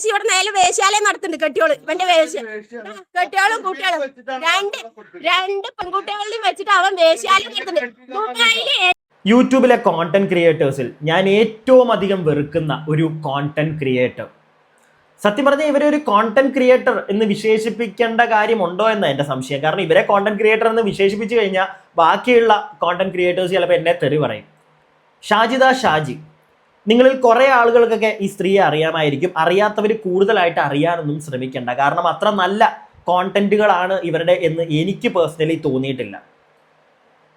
ചേച്ചി ഇവിടെ നേരെ വേശ്യാലയം നടത്തുന്നുണ്ട്. കെട്ടിയോൾ ഇവന്റെ വേശ്യ കെട്ടിയോളും കുട്ടികളും. രണ്ട് രണ്ട് പെൺകുട്ടികളെയും വെച്ചിട്ട് അവൻ വേശ്യാലയം നടത്തുന്നുണ്ട്. ദുബായിൽ യൂട്യൂബിലെ കോണ്ടന്റ് ക്രിയേറ്റേഴ്സിൽ ഞാൻ ഏറ്റവും അധികം വെറുക്കുന്ന ഒരു കോണ്ടന്റ് ക്രിയേറ്റർ സത്യം പറഞ്ഞാൽ ഇവരെ ഒരു കോണ്ടന്റ് ക്രിയേറ്റർ എന്ന് വിശേഷിപ്പിക്കേണ്ട കാര്യമുണ്ടോ എന്ന് എന്റെ സംശയം. കാരണം ഇവരെ കോണ്ടന്റ് ക്രിയേറ്റർ എന്ന് വിശേഷിപ്പിച്ചു കഴിഞ്ഞാൽ ബാക്കിയുള്ള കോണ്ടന്റ് ക്രിയേറ്റേഴ്സ് ചിലപ്പോൾ എന്നെ തെറി പറയും. ഷാജിദ ഷാജി. നിങ്ങളിൽ കുറേ ആളുകൾക്കൊക്കെ ഈ സ്ത്രീയെ അറിയാമായിരിക്കും. അറിയാത്തവർ കൂടുതലായിട്ട് അറിയാനൊന്നും ശ്രമിക്കേണ്ട. കാരണം അത്ര നല്ല കോണ്ടന്റുകളാണ് ഇവരുടെ എന്ന് എനിക്ക് പേഴ്സണലി തോന്നിയിട്ടില്ല.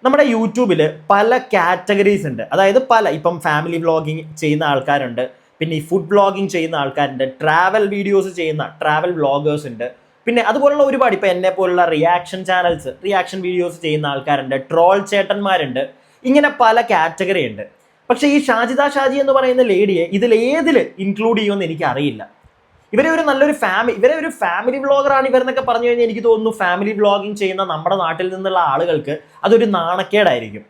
നമ്മുടെ യൂട്യൂബിൽ പല കാറ്റഗറീസ് ഉണ്ട്. അതായത് പല ഇപ്പം ഫാമിലി വ്ളോഗിങ് ചെയ്യുന്ന ആൾക്കാരുണ്ട്. പിന്നെ ഈ ഫുഡ് വ്ളോഗിങ് ചെയ്യുന്ന ആൾക്കാരുണ്ട്. ട്രാവൽ വീഡിയോസ് ചെയ്യുന്ന ട്രാവൽ വ്ളോഗേഴ്സ് ഉണ്ട്. പിന്നെ അതുപോലുള്ള ഒരുപാട് ഇപ്പം എന്നെ പോലുള്ള റിയാക്ഷൻ ചാനൽസ് റിയാക്ഷൻ വീഡിയോസ് ചെയ്യുന്ന ആൾക്കാരുണ്ട്. ട്രോൾ ചേട്ടന്മാരുണ്ട്. ഇങ്ങനെ പല കാറ്റഗറി ഉണ്ട്. പക്ഷേ ഈ ഷാജിദ ഷാജി എന്ന് പറയുന്ന ലേഡിയെ ഇതിൽ ഏതിൽ ഇൻക്ലൂഡ് ചെയ്യുമെന്ന് എനിക്ക് അറിയില്ല. ഇവരെ ഒരു നല്ലൊരു ഫാമിലി ഇവരെ ഒരു ഫാമിലി വ്ളോഗറാണ് ഇവരെന്നൊക്കെ പറഞ്ഞു കഴിഞ്ഞാൽ എനിക്ക് തോന്നുന്നു ഫാമിലി വ്ളോഗിങ് ചെയ്യുന്ന നമ്മുടെ നാട്ടിൽ നിന്നുള്ള ആളുകൾക്ക് അതൊരു നാണക്കേടായിരിക്കും.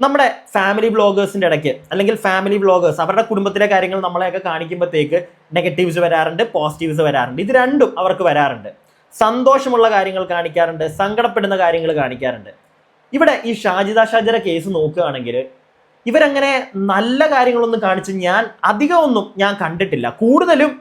നമ്മുടെ ഫാമിലി വ്ളോഗേഴ്സിന്റെ ഇടയ്ക്ക് അല്ലെങ്കിൽ ഫാമിലി വ്ളോഗേഴ്സ് അവരുടെ കുടുംബത്തിലെ കാര്യങ്ങൾ നമ്മളെയൊക്കെ കാണിക്കുമ്പോഴത്തേക്ക് നെഗറ്റീവ്സ് വരാറുണ്ട് പോസിറ്റീവ്സ് വരാറുണ്ട്. ഇത് രണ്ടും അവർക്ക് വരാറുണ്ട്. സന്തോഷമുള്ള കാര്യങ്ങൾ കാണിക്കാറുണ്ട് സങ്കടപ്പെടുന്ന കാര്യങ്ങൾ കാണിക്കാറുണ്ട്. ഇവിടെ ഈ ഷാജിദ ഷാജിയുടെ കേസ് നോക്കുകയാണെങ്കിൽ ഇവരങ്ങനെ നല്ല കാര്യങ്ങളൊന്നും കാണിച്ച് ഞാൻ അധികമൊന്നും ഞാൻ കണ്ടിട്ടില്ല. കൂടുതലും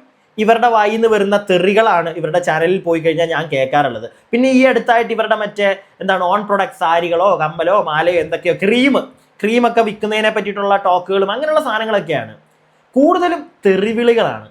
ഇവരുടെ വായിൽ നിന്ന് വരുന്ന തെറികളാണ് ഇവരുടെ ചാനലിൽ പോയി കഴിഞ്ഞാൽ ഞാൻ കേൾക്കാറുള്ളത്. പിന്നെ ഈ അടുത്തായിട്ട് ഇവരുടെ മറ്റേ എന്താണ് ഓൺ പ്രൊഡക്റ്റ് സാരികളോ കമ്മലോ മാലയോ എന്തൊക്കെയോ ക്രീം ക്രീമൊക്കെ വിൽക്കുന്നതിനെ പറ്റിയിട്ടുള്ള ടോക്കുകളും അങ്ങനെയുള്ള സാധനങ്ങളൊക്കെയാണ്. കൂടുതലും തെറിവിളികളാണ്.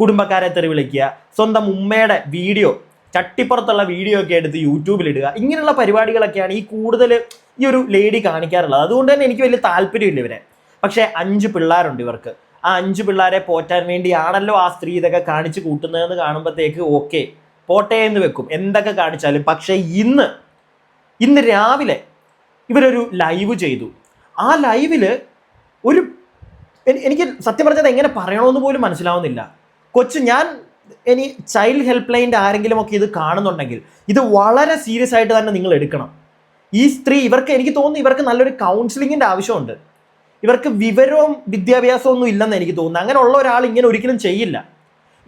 കുടുംബക്കാരെ തെറിവിളിക്കുക സ്വന്തം ഉമ്മയുടെ വീഡിയോ ചട്ടിപ്പുറത്തുള്ള വീഡിയോ ഒക്കെ എടുത്ത് യൂട്യൂബിൽ ഇടുക. ഇങ്ങനെയുള്ള പരിപാടികളൊക്കെയാണ് ഈ കൂടുതൽ ഈ ഒരു ലേഡി കാണിക്കാറുള്ളത്. അതുകൊണ്ട് തന്നെ എനിക്ക് വലിയ താല്പര്യമില്ല ഇവരെ പക്ഷേ അഞ്ച് പിള്ളേരുണ്ട് ഇവർക്ക്. ആ അഞ്ച് പിള്ളേരെ പോറ്റാൻ വേണ്ടിയാണല്ലോ ആ സ്ത്രീ ഇതൊക്കെ കാണിച്ചു കൂട്ടുന്നതെന്ന് കാണുമ്പോഴത്തേക്ക് ഓക്കെ പോട്ടെ എന്ന് വെക്കും. എന്തൊക്കെ കാണിച്ചാലും. പക്ഷേ ഇന്ന് ഇന്ന് രാവിലെ ഇവരൊരു ലൈവ് ചെയ്തു. ആ ലൈവിൽ ഒരു എനിക്ക് സത്യം പറഞ്ഞത് എങ്ങനെ പറയണമെന്ന് പോലും മനസ്സിലാവുന്നില്ല. കൊച്ചു ഞാൻ ഇനി ചൈൽഡ് ഹെൽപ്പ് ലൈന്റെ ആരെങ്കിലും ഒക്കെ ഇത് കാണുന്നുണ്ടെങ്കിൽ ഇത് വളരെ സീരിയസ് ആയിട്ട് തന്നെ നിങ്ങൾ എടുക്കണം. ഈ സ്ത്രീ ഇവർക്ക് എനിക്ക് തോന്നുന്നു ഇവർക്ക് നല്ലൊരു കൗൺസിലിങ്ങിന്റെ ആവശ്യമുണ്ട്. ഇവർക്ക് വിവരവും വിദ്യാഭ്യാസവും ഒന്നും ഇല്ലെന്ന് എനിക്ക് തോന്നുന്നു. അങ്ങനെയുള്ള ഒരാൾ ഇങ്ങനെ ഒരിക്കലും ചെയ്യില്ല.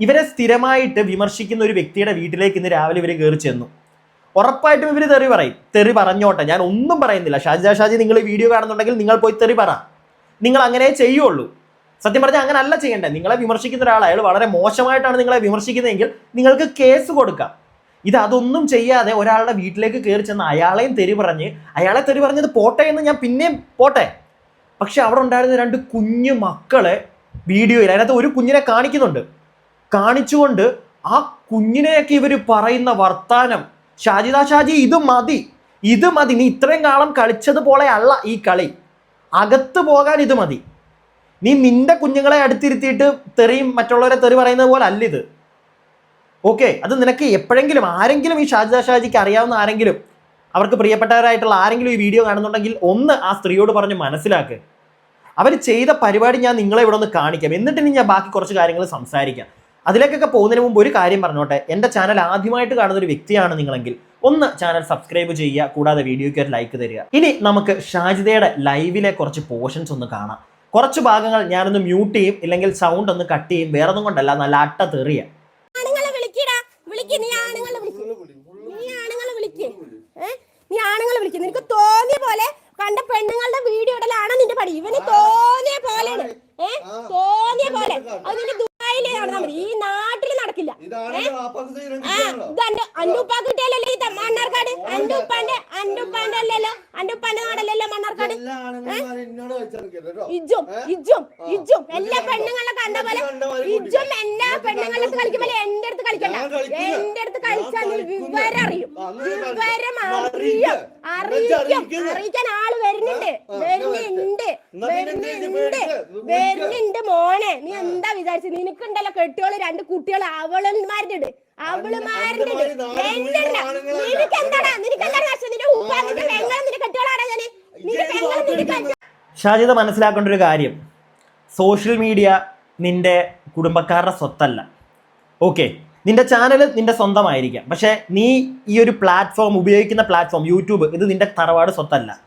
ഇവരെ സ്ഥിരമായിട്ട് വിമർശിക്കുന്ന ഒരു വ്യക്തിയുടെ വീട്ടിലേക്ക് ഇന്ന് രാവിലെ ഇവർ കയറി ചെന്നു. ഉറപ്പായിട്ടും ഇവർ തെറി പറയും. തെറി പറഞ്ഞോട്ടെ. ഞാൻ ഒന്നും പറയുന്നില്ല. ഷാജി ഷാജി നിങ്ങൾ ഈ വീഡിയോ കാണുന്നുണ്ടെങ്കിൽ നിങ്ങൾ പോയി തെറി പറ. നിങ്ങൾ അങ്ങനെ ചെയ്യുള്ളൂ. സത്യം പറഞ്ഞാൽ അങ്ങനെ അല്ല ചെയ്യേണ്ടത് നിങ്ങളെ വിമർശിക്കുന്ന ഒരാൾ അയാൾ വളരെ മോശമായിട്ടാണ് നിങ്ങളെ വിമർശിക്കുന്നതെങ്കിൽ നിങ്ങൾക്ക് കേസ് കൊടുക്കാം. ഇത് അതൊന്നും ചെയ്യാതെ ഒരാളുടെ വീട്ടിലേക്ക് കയറി ചെന്ന് അയാളെയും തെറി പറഞ്ഞ് അയാളെ തെറി പറഞ്ഞത് പോട്ടെ എന്ന് ഞാൻ പിന്നെയും പോട്ടെ. പക്ഷെ അവിടെ ഉണ്ടായിരുന്ന രണ്ട് കുഞ്ഞു മക്കളെ വീഡിയോയിൽ അതിനകത്ത് ഒരു കുഞ്ഞിനെ കാണിക്കുന്നുണ്ട്. കാണിച്ചുകൊണ്ട് ആ കുഞ്ഞിനെയൊക്കെ ഇവർ പറയുന്ന വർത്താനം ഷാജിദാ ഷാജി ഇത് മതി ഇത് മതി. നീ ഇത്രയും കാലം കളിച്ചതുപോലെ അല്ല ഈ കളി. അകത്ത് പോകാൻ ഇത് മതി. നീ നിന്റെ കുഞ്ഞുങ്ങളെ അടുത്തിരുത്തിയിട്ട് തെറിയും മറ്റുള്ളവരെ തെറി പറയുന്നത് പോലെ അല്ല ഇത്. ഓക്കെ അത് നിനക്ക് എപ്പോഴെങ്കിലും ആരെങ്കിലും ഈ ഷാജിദ ഷാജിക്ക് അറിയാവുന്ന ആരെങ്കിലും അവർക്ക് പ്രിയപ്പെട്ടവരായിട്ടുള്ള ആരെങ്കിലും ഈ വീഡിയോ കാണുന്നുണ്ടെങ്കിൽ ഒന്ന് ആ സ്ത്രീയോട് പറഞ്ഞ് മനസ്സിലാക്ക്. അവർ ചെയ്ത പരിപാടി ഞാൻ നിങ്ങളെ ഇവിടെ ഒന്ന് കാണിക്കാം. എന്നിട്ട് ഇനി ഞാൻ ബാക്കി കുറച്ച് കാര്യങ്ങൾ സംസാരിക്കാം. അതിലേക്കൊക്കെ പോകുന്നതിന് മുമ്പ് ഒരു കാര്യം പറഞ്ഞോട്ടെ. എന്റെ ചാനൽ ആദ്യമായിട്ട് കാണുന്ന ഒരു വ്യക്തിയാണ് നിങ്ങളെങ്കിൽ ഒന്ന് ചാനൽ സബ്സ്ക്രൈബ് ചെയ്യുക കൂടാതെ വീഡിയോയ്ക്ക് ഒരു ലൈക്ക് തരിക. ഇനി നമുക്ക് ഷാജിദയുടെ ലൈവിലെ കുറച്ച് പോർഷൻസ് ഒന്ന് കാണാം. കുറച്ച് ഭാഗങ്ങൾ ഞാനൊന്ന് മ്യൂട്ട് ചെയ്യും ഇല്ലെങ്കിൽ സൗണ്ട് ഒന്ന് കട്ട് ചെയ്യും വേറെ ഒന്നും കൊണ്ടല്ല നല്ല അട്ട തെറിയ. നീ ആണുങ്ങളെ വിളിക്ക്. നീ ആണുങ്ങളെ വിളിക്ക്. ഏ? നീ ആണുങ്ങളെ വിളിക്ക്. നിനക്ക് തോന്നിയ പോലെ കണ്ട പെണ്ണുങ്ങളുടെ വീഡിയോ ഇടലാണ് നിന്റെ പണി ഇവന് തോന്നിയ പോലെയാണ്. ഏ? തോന്നിയ പോലെ. അത് നിന്റെ ദുബായിൽ നടന്നാ മതി ഈ നടക്കില്ല. മണ്ണാർക്കാട് അന്റെ ഉപ്പാന്റെ അന്റെ ഉപ്പാന്റെ അല്ലല്ലോ. അന്റെ ഉപ്പാന്റെ നാടല്ലല്ലോ മണ്ണാർക്കാട്. എല്ലാ ഇജ്ജും ഇജ്ജും ഇജ്ജും. എല്ലാ പെണ്ണുങ്ങളെ കണ്ട പോലെ ഇജും എല്ലാ പെണ്ണുങ്ങളെ അടുത്ത് കളിക്കുമ്പോൾ എന്റെ അടുത്ത് കളിക്കണ്ട. ഞാൻ എന്റെ അടുത്ത് കളിച്ചാൽ ഞാൻ. വിവരം അറിയും കളിക്കാം. വിവരം അറിയും. അറിയിക്കാം. അറിയിക്കും. അറിയിക്കാൻ ആൾ വരുന്നുണ്ട്. വരുന്നുണ്ട്. വരുന്നുണ്ട്. വരുന്നുണ്ട് മോനെ. നീ എന്താ വിചാരിച്ചത് നിനക്കുണ്ടല്ലോ കെട്ടിയോൾ രണ്ട് കുട്ടികൾ അവളന്മാരുടെ ഉണ്ട് അവളുമാരുടെ. നിനക്ക് എന്താടാ നിനക്ക് എന്താടാ നിന്റെ ഉപ്പ നിന്റെ പെങ്ങളും നിന്റെ കെട്ടിയോളാടാ ഞാൻ. നിന്റെ പെങ്ങളും നിന്റെ ഷാജിദ മനസ്സിലാക്കേണ്ട ഒരു കാര്യം. സോഷ്യൽ മീഡിയ നിന്റെ കുടുംബക്കാരുടെ സ്വത്തല്ല. ഓക്കെ നിന്റെ ചാനൽ നിന്റെ സ്വന്തമായിരിക്കാം. പക്ഷേ നീ ഈ ഒരു പ്ലാറ്റ്ഫോം ഉപയോഗിക്കുന്ന പ്ലാറ്റ്ഫോം യൂട്യൂബ് ഇത് നിന്റെ തറവാട് സ്വത്തല്ല.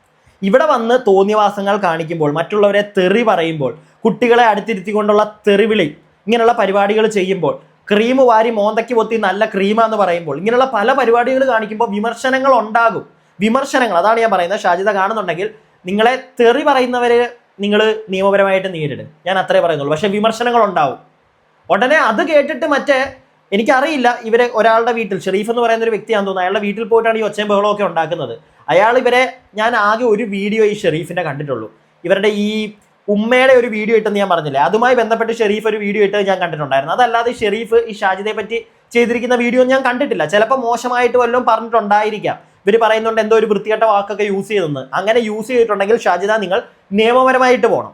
ഇവിടെ വന്ന് തോന്നിയവാസങ്ങൾ കാണിക്കുമ്പോൾ മറ്റുള്ളവരെ തെറി പറയുമ്പോൾ കുട്ടികളെ അടുത്തിരുത്തിക്കൊണ്ടുള്ള തെറിവിളി ഇങ്ങനെയുള്ള പരിപാടികൾ ചെയ്യുമ്പോൾ ക്രീം വാരി മോന്തയ്ക്ക് പൊത്തി നല്ല ക്രീമാന്ന് പറയുമ്പോൾ ഇങ്ങനെയുള്ള പല പരിപാടികൾ കാണിക്കുമ്പോൾ വിമർശനങ്ങൾ ഉണ്ടാകും. വിമർശനങ്ങൾ അതാണ് ഞാൻ പറയുന്നത്. ഷാജിത കാണുന്നുണ്ടെങ്കിൽ നിങ്ങളെ തെറി പറയുന്നവരെ നിങ്ങൾ നിയമപരമായിട്ട് നേരിടും. ഞാൻ അത്രേ പറയുന്നുള്ളൂ. പക്ഷേ വിമർശനങ്ങൾ ഉണ്ടാവും. ഉടനെ അത് കേട്ടിട്ട് മറ്റേ എനിക്കറിയില്ല ഇവരെ ഒരാളുടെ വീട്ടിൽ ഷെറീഫ് എന്ന് പറയുന്ന ഒരു വ്യക്തിയാണെന്ന് തോന്നുന്നു. അയാളുടെ വീട്ടിൽ പോയിട്ടാണ് ഈ ഒച്ചയും ബഹളവും ഒക്കെ ഉണ്ടാക്കുന്നത്. അയാൾ ഇവരെ ഞാൻ ആകെ ഒരു വീഡിയോ ഈ ഷെറീഫിന്റെ കണ്ടിട്ടുള്ളൂ. ഇവരുടെ ഈ ഉമ്മയുടെ ഒരു വീഡിയോ ഇട്ടെന്ന് ഞാൻ പറഞ്ഞില്ലേ? അതുമായി ബന്ധപ്പെട്ട് ഷെറീഫ് ഒരു വീഡിയോ ഇട്ട് ഞാൻ കണ്ടിട്ടുണ്ടായിരുന്നു. അതല്ലാതെ ഷെറീഫ് ഈ ഷാജിദയെ പറ്റി ചെയ്തിരിക്കുന്ന വീഡിയോ ഞാൻ കണ്ടിട്ടില്ല. ചിലപ്പോൾ മോശമായിട്ട് വല്ലതും പറഞ്ഞിട്ടുണ്ടായിരിക്കാം. ഇവർ പറയുന്നുണ്ട് എന്തോ ഒരു വൃത്തികെട്ട വാക്കൊക്കെ യൂസ് ചെയ്തെന്ന്. അങ്ങനെ യൂസ് ചെയ്തിട്ടുണ്ടെങ്കിൽ ഷാജിദ നിങ്ങൾ നിയമപരമായിട്ട് പോകണം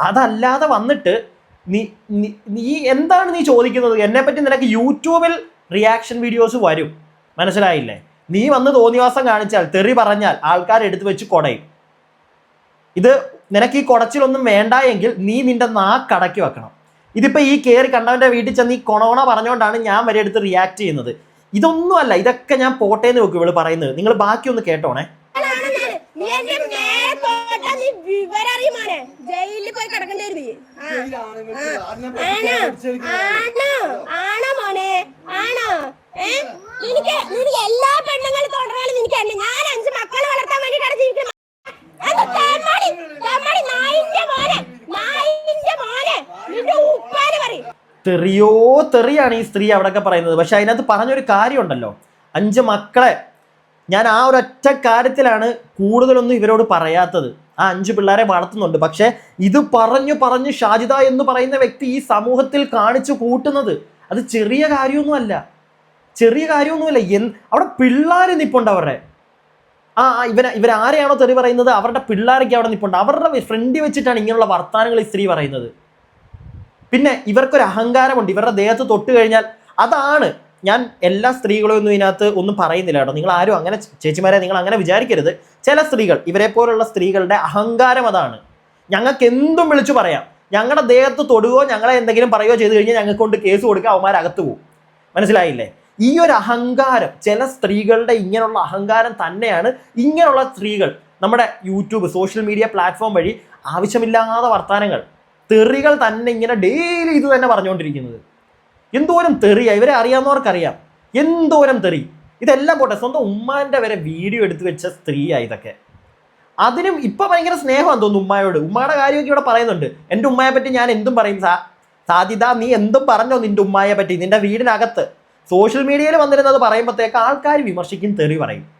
അതല്ലാതെ വന്നിട്ട് നീ നീ- എന്താണ് നീ ചോദിക്കുന്നത്? എന്നെ പറ്റി നിനക്ക് യൂട്യൂബിൽ റിയാക്ഷൻ വീഡിയോസ് വരും. മനസ്സിലായില്ലേ? നീ വന്ന് തോന്നിവാസം കാണിച്ചാൽ തെറി പറഞ്ഞാൽ ആൾക്കാർ എടുത്തു വെച്ച് കൊടയും. ഇത് നിനക്ക് ഈ കുടച്ചിലൊന്നും വേണ്ട എങ്കിൽ നീ നിന്റെ നാക്കടക്കി വെക്കണം. ഇതിപ്പോ ഈ കയറി കണ്ടവന്റെ വീട്ടിൽ ചെന്ന് ഈ കൊണോണ പറഞ്ഞുകൊണ്ടാണ് ഞാൻ വരെ എടുത്ത് റിയാക്ട് ചെയ്യുന്നത്. ഇതൊന്നുമല്ല ഇതൊക്കെ ഞാൻ പോട്ടേന്ന് വെക്കും ഇവൾ പറയുന്നത്. നിങ്ങൾ ബാക്കിയൊന്ന് കേട്ടോണേ. പോയി ആണോ ആണോ നിനക്ക് എല്ലാ നിനക്ക് എന്നെ ഞാൻ അഞ്ച് മക്കളെ വളർത്താൻ മോനെ മോനെ നിന്റെ ഉപ്പാന് പറയും. തെറിയോ തെറിയാണ് ഈ സ്ത്രീ അവിടെയൊക്കെ പറയുന്നത്. പക്ഷെ അതിനകത്ത് പറഞ്ഞൊരു കാര്യമുണ്ടല്ലോ. അഞ്ച് മക്കളെ. ഞാൻ ആ ഒരൊറ്റ കാര്യത്തിലാണ് കൂടുതലൊന്നും ഇവരോട് പറയാത്തത്. ആ അഞ്ച് പിള്ളേരെ വളർത്തുന്നുണ്ട്. പക്ഷെ ഇത് പറഞ്ഞു പറഞ്ഞു ഷാജിദ എന്ന് പറയുന്ന വ്യക്തി ഈ സമൂഹത്തിൽ കാണിച്ചു കൂട്ടുന്നത്. അത് ചെറിയ കാര്യമൊന്നുമല്ല. ചെറിയ കാര്യമൊന്നുമല്ല. എൻ അവിടെ പിള്ളേർ നിപ്പുണ്ട് അവരുടെ. ആ ഇവർ ഇവരാരെയാണോ തെറി പറയുന്നത്? അവരുടെ പിള്ളേരൊക്കെ അവിടെ നിപ്പുണ്ട്. അവരുടെ ഫ്രണ്ടി വെച്ചിട്ടാണ് ഇങ്ങനെയുള്ള വർത്തമാനങ്ങൾ ഈ സ്ത്രീ പറയുന്നത്. പിന്നെ ഇവർക്കൊരു അഹങ്കാരമുണ്ട്. ഇവരുടെ ദേഹത്ത് തൊട്ട് കഴിഞ്ഞാൽ അതാണ് ഞാൻ എല്ലാ സ്ത്രീകളും ഒന്നും ഇതിനകത്ത് ഒന്നും പറയുന്നില്ല കേട്ടോ. നിങ്ങൾ ആരും അങ്ങനെ ചേച്ചിമാരെ നിങ്ങൾ അങ്ങനെ വിചാരിക്കരുത്. ചില സ്ത്രീകൾ ഇവരെ പോലുള്ള സ്ത്രീകളുടെ അഹങ്കാരം അതാണ്. ഞങ്ങൾക്ക് എന്തും വിളിച്ചു പറയാം. ഞങ്ങളുടെ ദേഹത്ത് തൊടുകയോ ഞങ്ങളെ എന്തെങ്കിലും പറയുകയോ ചെയ്തു കഴിഞ്ഞാൽ ഞങ്ങൾക്ക് കൊണ്ട് കേസ് കൊടുക്കുക അവന്മാരകത്ത് പോകും. മനസ്സിലായില്ലേ? ഈ ഒരു അഹങ്കാരം ചില സ്ത്രീകളുടെ ഇങ്ങനെയുള്ള അഹങ്കാരം തന്നെയാണ് ഇങ്ങനെയുള്ള സ്ത്രീകൾ നമ്മുടെ യൂട്യൂബ് സോഷ്യൽ മീഡിയ പ്ലാറ്റ്ഫോം വഴി ആവശ്യമില്ലാത്ത വർത്തമാനങ്ങൾ. തെറികൾ തന്നെ ഇങ്ങനെ ഡെയിലി ഇത് തന്നെ പറഞ്ഞുകൊണ്ടിരിക്കുന്നത്. എന്തോരം തെറിയാ ഇവരെ അറിയാവുന്നവർക്കറിയാം. എന്തോരം തെറി. ഇതെല്ലാം പോട്ടെ സ്വന്തം ഉമ്മാന്റെ വരെ വീഡിയോ എടുത്തു വെച്ച സ്ത്രീ ഇതൊക്കെ. അതിനും ഇപ്പൊ ഭയങ്കര സ്നേഹമാണ് തോന്നുന്നു ഉമ്മായോട്. ഉമ്മയുടെ കാര്യമൊക്കെ ഇവിടെ പറയുന്നുണ്ട്. എന്റെ ഉമ്മയെ പറ്റി ഞാൻ എന്തും പറയും സാ സാധ്യത നീ എന്തും പറഞ്ഞോ നിന്റെ ഉമ്മയെ പറ്റി നിന്റെ വീടിനകത്ത്. സോഷ്യൽ മീഡിയയിൽ വന്നിരുന്നത് പറയുമ്പോഴത്തേക്ക് ആൾക്കാർ വിമർശിക്കും തെറി പറയും.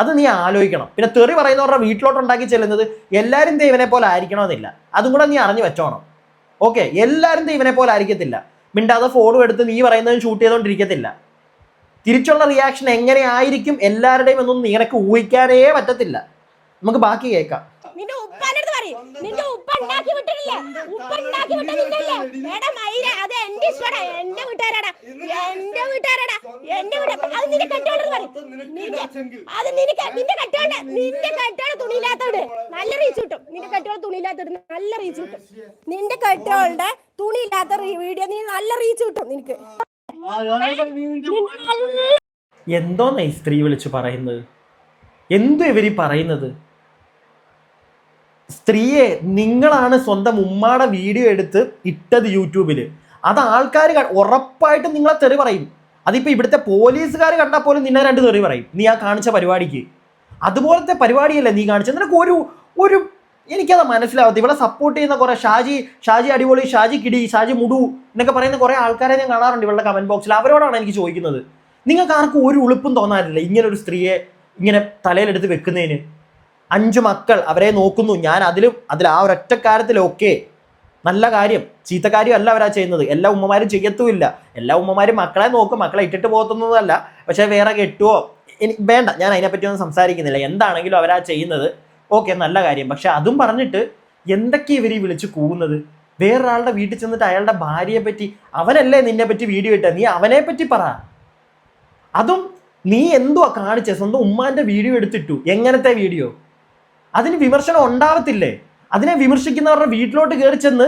അത് നീ ആലോചിക്കണം. പിന്നെ തെറി പറയുന്നവരുടെ വീട്ടിലോട്ട് ഉണ്ടാക്കി ചെല്ലുന്നത് എല്ലാവരും ദൈവനെ പോലെ ആയിരിക്കണമെന്നില്ല. അതും കൂടെ നീ അറിഞ്ഞു വെച്ചോണം. ഓക്കെ എല്ലാവരും ദൈവനെ പോലെ ആയിരിക്കത്തില്ല. മിണ്ടാതെ ഫോണും എടുത്ത് നീ പറയുന്നതും ഷൂട്ട് ചെയ്തുകൊണ്ടിരിക്കത്തില്ല തിരിച്ചുള്ള റിയാക്ഷൻ എങ്ങനെ ആയിരിക്കും എല്ലാവരുടെയും ഒന്നും നിനക്ക് ഊഹിക്കാനേ പറ്റത്തില്ല. നമുക്ക് ബാക്കി കേൾക്കാം. നിന്റെ നിന്റെ വിട്ടിട്ടില്ലേ ഉപ്പ ഉണ്ടാക്കി വിട്ട നിന്നല്ലേ എടാ മൈര അത് എന്റെ ഇഷ്ടടാ എന്റെ വീട്ടുകാരാടാ. എന്റെ വീട്ടുകാരാടാ. എന്റെ വീട്ടുകാർ അത് നിന്റെ കെട്ടോട് പറയും. അത് നിനക്ക് നിന്റെ കെട്ടോണ്ട് നിന്റെ കെട്ടോട് തുണിയില്ലാത്തോട് നല്ല റീച്ച് കിട്ടും. നിന്റെ കെട്ടോട് തുണിയില്ലാത്തോട് നല്ല റീച്ച് കിട്ടും. നിന്റെ കെട്ടോളുടെ തുണിയില്ലാത്ത വീഡിയോ നീ നല്ല റീച്ച് കിട്ടും നിനക്ക്. എന്തോന്നാ ഈ സ്ത്രീ വിളിച്ചു പറയുന്നത്. എന്തു ഇവർ പറയുന്നത്? സ്ത്രീയെ നിങ്ങളാണ് സ്വന്തം ഉമ്മാടെ വീഡിയോ എടുത്ത് ഇട്ടത് യൂട്യൂബിൽ അത് ആൾക്കാർ ഉറപ്പായിട്ടും നിങ്ങളെ തെറി പറയും. അതിപ്പോൾ ഇവിടുത്തെ പോലീസുകാർ കണ്ടാൽ പോലും നിന്നെ രണ്ട് തെറി പറയും. നീ ആ കാണിച്ച പരിപാടിക്ക്. അതുപോലത്തെ പരിപാടിയല്ലേ നീ കാണിച്ചത്? നിനക്ക് ഒരു ഒരു എനിക്കത് മനസ്സിലാവത്തി ഇവിടെ സപ്പോർട്ട് ചെയ്യുന്ന കുറേ ഷാജി ഷാജി അടിപൊളി ഷാജി കിടി ഷാജി മുടു എന്നൊക്കെ പറയുന്ന കുറേ ആൾക്കാരെ ഞാൻ കാണാറുണ്ട് ഇവളുടെ കമന്റ് ബോക്സിൽ അവരോടാണ് എനിക്ക് ചോദിക്കുന്നത്. നിങ്ങൾക്ക് ആർക്കും ഒരു ഉളുപ്പും തോന്നാറില്ല ഇങ്ങനെ ഒരു സ്ത്രീയെ ഇങ്ങനെ തലയിലെടുത്ത് വെക്കുന്നതിന്? അഞ്ചു മക്കൾ അവരെ നോക്കുന്നു. ഞാൻ അതിലും അതിൽ ആ ഒരൊറ്റക്കാരത്തിലൊക്കെ നല്ല കാര്യം. ചീത്ത കാര്യമല്ല അവരാ ചെയ്യുന്നത്. എല്ലാ ഉമ്മമാരും ചെയ്യത്തുമില്ല. എല്ലാ ഉമ്മമാരും മക്കളെ നോക്കും. മക്കളെ ഇട്ടിട്ട് പോകത്തുന്നതല്ല. പക്ഷേ വേറെ കെട്ടുവോ? എനിക്ക് വേണ്ട. ഞാൻ അതിനെപ്പറ്റി ഒന്നും സംസാരിക്കുന്നില്ല. എന്താണെങ്കിലും അവരാ ചെയ്യുന്നത് ഓക്കെ നല്ല കാര്യം. പക്ഷെ അതും പറഞ്ഞിട്ട് എന്തൊക്കെ ഇവർ ഈ വിളിച്ച് കൂവുന്നത്? വേറൊരാളുടെ വീട്ടിൽ ചെന്നിട്ട് അയാളുടെ ഭാര്യയെ പറ്റി അവനല്ലേ നിന്നെ പറ്റി വീഡിയോ ഇട്ട? നീ അവനെ പറ്റി പറ. അതും നീ എന്തുവാ കാണിച്ച? സ്വന്തം ഉമ്മാന്റെ വീഡിയോ എടുത്തിട്ടു. എങ്ങനത്തെ വീഡിയോ? അതിന് വിമർശനം ഉണ്ടാവത്തില്ലേ? അതിനെ വിമർശിക്കുന്നവരുടെ വീട്ടിലോട്ട് കയറി ചെന്ന്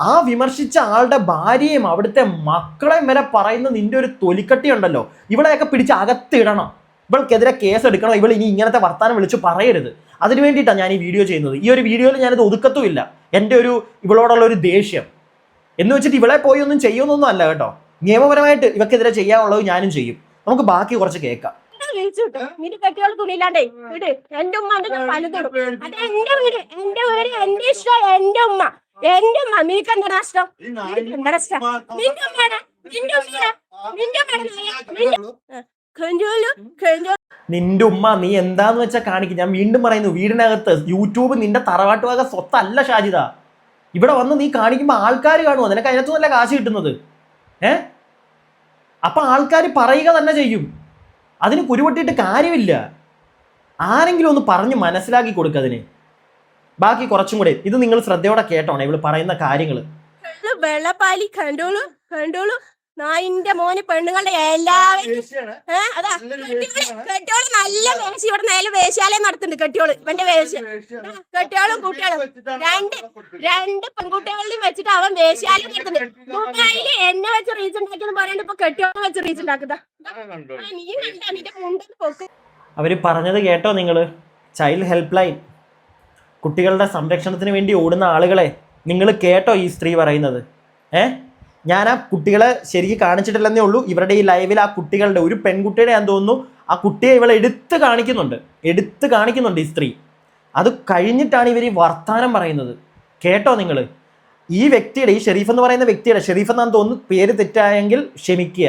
ആ വിമർശിച്ച ആളുടെ ഭാര്യയും അവിടുത്തെ മക്കളെയും വരെ പറയുന്ന നിന്റെ ഒരു തൊലിക്കട്ടി ഉണ്ടല്ലോ ഇവളെയൊക്കെ പിടിച്ച് അകത്തിടണം ഇവൾക്കെതിരെ കേസ് എടുക്കണം. ഇവൾ ഇനി ഇങ്ങനത്തെ വർത്താനം വിളിച്ച് പറയരുത്. അതിന് വേണ്ടിയിട്ടാണ് ഞാൻ ഈ വീഡിയോ ചെയ്യുന്നത്. ഈ ഒരു വീഡിയോയിൽ ഞാനിത് ഒതുക്കത്തുമില്ല. എന്റെ ഒരു ഇവളോടുള്ള ഒരു ദേഷ്യം. എന്ന് വെച്ചിട്ട് ഇവളെ പോയി ഒന്നും ചെയ്യുമെന്നൊന്നും അല്ല കേട്ടോ. നിയമപരമായിട്ട് ഇവക്കെതിരെ ചെയ്യാനുള്ളത് ഞാനും ചെയ്യും. നമുക്ക് ബാക്കി കുറച്ച് കേൾക്കാം. വിളിച്ചു വിട്ടു നിന്റെ കെട്ടിയോൾ തുണിയില്ലാണ്ടേ വീട്. എന്റെ ഉമ്മ അതിന്റെ പലതിടും അത് എന്റെ വീട് എന്റെ വീട് എന്റെ ഇഷ്ടം എന്റെ ഉമ്മ. എന്റെ ഉമ്മ നിനക്ക് എന്താ നഷ്ടം എന്താ നഷ്ടം നിന്റെ ഉമ്മയാണ് നിന്റെ ഉമ്മയാണ് നിന്റെ ഉമ്മയാണ് നിന്റെ കെഞ്ചോലു കെഞ്ചോലു നിന്റെ ഉമ്മ നീ എന്താന്ന് വെച്ചാ കാണിക്കും. ഞാൻ വീണ്ടും പറയുന്നു വീടിനകത്ത് യൂട്യൂബ് നിന്റെ തറവാട്ട് വക സ്വത്തല്ല ഷാജിത ഇവിടെ വന്ന് നീ കാണിക്കുമ്പോൾ ആൾക്കാർ കാണുമോ നിനക്ക് അതിനകത്തു നല്ല കാശ് കിട്ടുന്നത്. ഏ? അപ്പൊ ആൾക്കാർ പറയുക തന്നെ ചെയ്യും. അതിന് കുരുവട്ടിയിട്ട് കാര്യമില്ല. ആരെങ്കിലും ഒന്ന് പറഞ്ഞ് മനസ്സിലാക്കി കൊടുക്കുക അതിന്. ബാക്കി കുറച്ചും കൂടെ. ഇത് നിങ്ങൾ ശ്രദ്ധയോടെ കേട്ടോണേ. ഇവൾ പറയുന്ന കാര്യങ്ങൾ കണ്ടോളൂ കണ്ടോളൂ. നായിന്റെ മോന് പെണ്ണുങ്ങളുടെ എല്ലാവരും. അതാ. കെട്ടിയോൾ കെട്ടിയോൾ നല്ല വേശി ഇവിടെ നേരെ വേശ്യാലയം നടത്തുന്നുണ്ട് കെട്ടിയോൾ. ഇവന്റെ വേശ്യ. കെട്ടിയോളും കുട്ടികളും. രണ്ട് രണ്ട് പെൺകുട്ടികളുടെയും വെച്ചിട്ട് അവൻ വേശ്യാലയം നടത്തുന്നുണ്ട്. ദുബായിൽ എന്നെ വെച്ച് റീച്ച് ഉണ്ടാക്കിയെന്ന് പറയുന്നത് ഇപ്പൊ കെട്ടിയോളം വെച്ച് റീച്ച് ഉണ്ടാക്കുക. നീ കണ്ടാ? നിന്റെ മുണ്ടെന്ന് പൊക്ക്. അവർ പറഞ്ഞത് കേട്ടോ നിങ്ങൾ ചൈൽഡ് ഹെൽപ്പ് ലൈൻ കുട്ടികളുടെ സംരക്ഷണത്തിന് വേണ്ടി ഓടുന്ന ആളുകളെ നിങ്ങൾ കേട്ടോ ഈ സ്ത്രീ പറയുന്നത്. ഏ? ഞാൻ ആ കുട്ടികളെ ശരിക്കും കാണിച്ചിട്ടില്ലെന്നേ ഉള്ളൂ. ഇവരുടെ ഈ ലൈവിൽ ആ കുട്ടികളുടെ ഒരു പെൺകുട്ടിയുടെ ഞാൻ തോന്നുന്നു ആ കുട്ടിയെ ഇവളെ എടുത്ത് കാണിക്കുന്നുണ്ട്. എടുത്ത് കാണിക്കുന്നുണ്ട് ഈ സ്ത്രീ. അത് കഴിഞ്ഞിട്ടാണ് ഇവർ ഈ വർത്താനം പറയുന്നത്. കേട്ടോ നിങ്ങൾ ഈ വ്യക്തിയുടെ ഈ ഷെരീഫ് എന്ന് പറയുന്ന വ്യക്തിയുടെ ഷെരീഫ് എന്നാന്ന് തോന്നുന്നു പേര് തെറ്റായെങ്കിൽ ക്ഷമിക്കുക.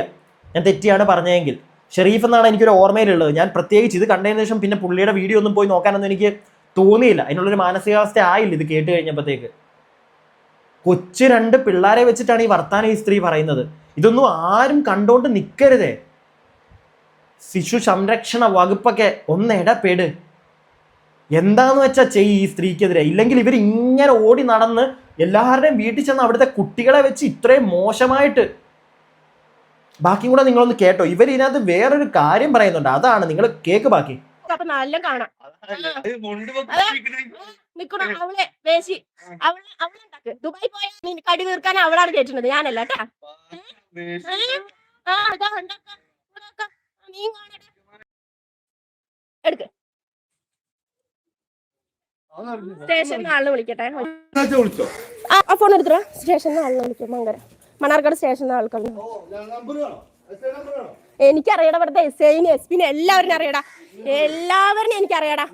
ഞാൻ തെറ്റിയാണ് പറഞ്ഞതെങ്കിൽ. ഷെരീഫ് എന്നാണ് എനിക്കൊരു ഓർമ്മയിലുള്ളത്. ഞാൻ പ്രത്യേകിച്ച് ഇത് കണ്ടതിന് ശേഷം പിന്നെ പുള്ളിയുടെ വീഡിയോ ഒന്നും പോയി നോക്കാനൊന്നും എനിക്ക് തോന്നിയില്ല. അതിനുള്ളൊരു മാനസികാവസ്ഥ ആയില്ല ഇത് കേട്ട് കഴിഞ്ഞപ്പോഴത്തേക്ക്. കൊച്ചു രണ്ട് പിള്ളേരെ വെച്ചിട്ടാണ് ഈ വർത്താനം ഈ സ്ത്രീ പറയുന്നത്. ഇതൊന്നും ആരും കണ്ടോണ്ട് നിൽക്കരുതേ ശിശു സംരക്ഷണ വകുപ്പൊക്കെ ഒന്ന് ഇടപെട് എന്താന്ന് വെച്ചാൽ ചെയ് ഈ സ്ത്രീക്കെതിരെ. ഇല്ലെങ്കിൽ ഇവർ ഇങ്ങനെ ഓടി നടന്ന് എല്ലാവരുടെയും വീട്ടിൽ ചെന്ന് അവിടുത്തെ കുട്ടികളെ വെച്ച് ഇത്രയും മോശമായിട്ട്. ബാക്കിയും കൂടെ നിങ്ങളൊന്ന് കേട്ടോ. ഇവർ ഇതിനകത്ത് വേറൊരു കാര്യം പറയുന്നുണ്ട്. അതാണ് നിങ്ങൾ കേക്ക് ബാക്കി. അപ്പൊ നല്ല കാണാം. അതല്ല, മുണ്ട് വെച്ചിരിക്കുന്ന നിക്കണ? അവളെ വേശി. അവളെ അവളുണ്ടാക്ക് ദുബായി പോയാൽ നിനക്ക് അടി തീർക്കാൻ അവളാണ് കയറ്റുന്നത് ഞാനല്ല കേട്ടാ. ആ ഇതാ എടുക്ക്. സ്റ്റേഷനിൽ ആളിനെ വിളിക്കട്ടെ. ആ ഫോൺ എടുത്തോ. സ്റ്റേഷനിൽ ആളിനെ വിളിക്കും മങ്കര. മണ്ണാർക്കാട് സ്റ്റേഷനിൽ ആൾക്കാണ് എനിക്കറിയടാ ഇവിടുത്തെ എസ് ഐന് എസ് പിന്നെ എല്ലാവരും അറിയടാ. എല്ലാവരും എനിക്കറിയടാ.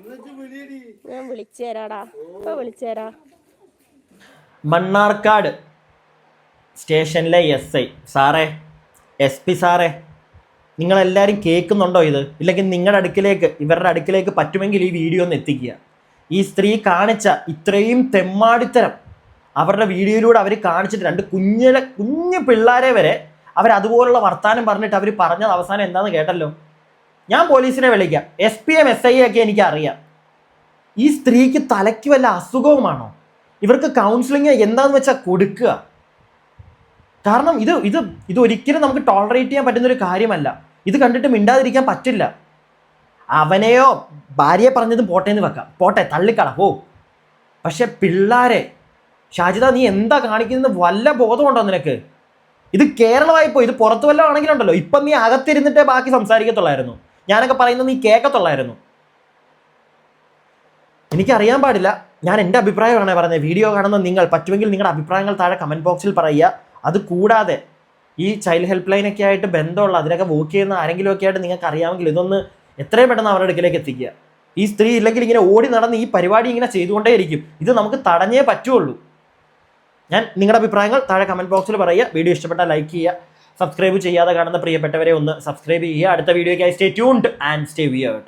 ഞാൻ വിളിച്ചു തരാടാ. ഇപ്പൊ വിളിച്ചു തരാ. മണ്ണാർക്കാട് സ്റ്റേഷനിലെ എസ് ഐ. സാറേ എസ് പി സാറേ നിങ്ങളെല്ലാവരും കേൾക്കുന്നുണ്ടോ ഇത്? ഇല്ലെങ്കിൽ നിങ്ങളുടെ അടുക്കിലേക്ക് ഇവരുടെ അടുക്കിലേക്ക് പറ്റുമെങ്കിൽ ഈ വീഡിയോ ഒന്ന് എത്തിക്കുക. ഈ സ്ത്രീ കാണിച്ച ഇത്രയും തെമ്മാടിത്തരം അവരുടെ വീഡിയോയിലൂടെ അവർ കാണിച്ചിട്ട് രണ്ട് കുഞ്ഞിലെ കുഞ്ഞു പിള്ളേരെ വരെ അവർ അതുപോലുള്ള വർത്താനം പറഞ്ഞിട്ട് അവർ പറഞ്ഞത് അവസാനം എന്താണെന്ന് കേട്ടല്ലോ? ഞാൻ പോലീസിനെ വിളിക്കാം. S P M S I ഒക്കെ എനിക്ക് അറിയാം ഈ സ്ത്രീക്ക് തലയ്ക്ക് വല്ല അസുഖവുമാണോ? ഇവർക്ക് കൗൺസിലിംഗ് എന്താന്ന് വെച്ചാൽ കൊടുക്കുക. കാരണം ഇത് ഇത് ഇത് ഒരിക്കലും നമുക്ക് ടോളറേറ്റ് ചെയ്യാൻ പറ്റുന്ന ഒരു കാര്യമല്ല. ഇത് കണ്ടിട്ട് മിണ്ടാതിരിക്കാൻ പറ്റില്ല. അവനെയോ ഭാര്യയെ പറഞ്ഞതും പോട്ടെ എന്ന് വെക്കാം. പോട്ടെ തള്ളിക്കള ഓ പക്ഷെ പിള്ളാരെ ഷാജിദ നീ എന്താ കാണിക്കുന്നത്? വല്ല ബോധമുണ്ടോ നിനക്ക്? ഇത് കേരളമായി പോയി ഇത് പുറത്തു വല്ലതും ആണെങ്കിലുണ്ടല്ലോ. ഇപ്പം നീ അകത്തിരുന്നിട്ടേ ബാക്കി സംസാരിക്കത്തുള്ളായിരുന്നു. ഞാനൊക്കെ പറയുന്നത് നീ കേൾക്കത്തുള്ളായിരുന്നു. എനിക്കറിയാൻ പാടില്ല. ഞാൻ എന്റെ അഭിപ്രായമാണ് പറയുന്നത് വീഡിയോ കാണുന്ന നിങ്ങൾ പറ്റുമെങ്കിൽ നിങ്ങളുടെ അഭിപ്രായങ്ങൾ താഴെ കമന്റ് ബോക്സിൽ പറയുക. അത് കൂടാതെ ഈ ചൈൽഡ് ഹെൽപ്പ് ലൈനൊക്കെ ആയിട്ട് ബന്ധമുള്ള അതിനൊക്കെ വർക്ക് ചെയ്യുന്ന ആരെങ്കിലും ഒക്കെ ആയിട്ട് നിങ്ങൾക്ക് അറിയാമെങ്കിൽ ഇതൊന്ന് എത്രയും പെട്ടെന്ന് അവരുടെ അടുക്കിലേക്ക് എത്തിക്കുക. ഈ സ്ത്രീ ഇല്ലെങ്കിൽ ഇങ്ങനെ ഓടി നടന്ന് ഈ പരിപാടി ഇങ്ങനെ ചെയ്തുകൊണ്ടേയിരിക്കും. ഇത് നമുക്ക് തടഞ്ഞേ പറ്റുള്ളൂ. ഞാൻ നിങ്ങളുടെ അഭിപ്രായങ്ങൾ താഴെ കമന്റ് ബോക്സിൽ പറയുക. വീഡിയോ ഇഷ്ടപ്പെട്ടാൽ ലൈക്ക് ചെയ്യുക. സബ്സ്ക്രൈബ് ചെയ്യാതെ കാണുന്ന പ്രിയപ്പെട്ടവരെ ഒന്ന് സബ്സ്ക്രൈബ് ചെയ്യുക. അടുത്ത വീഡിയോയ്ക്കായി stay tuned and stay weird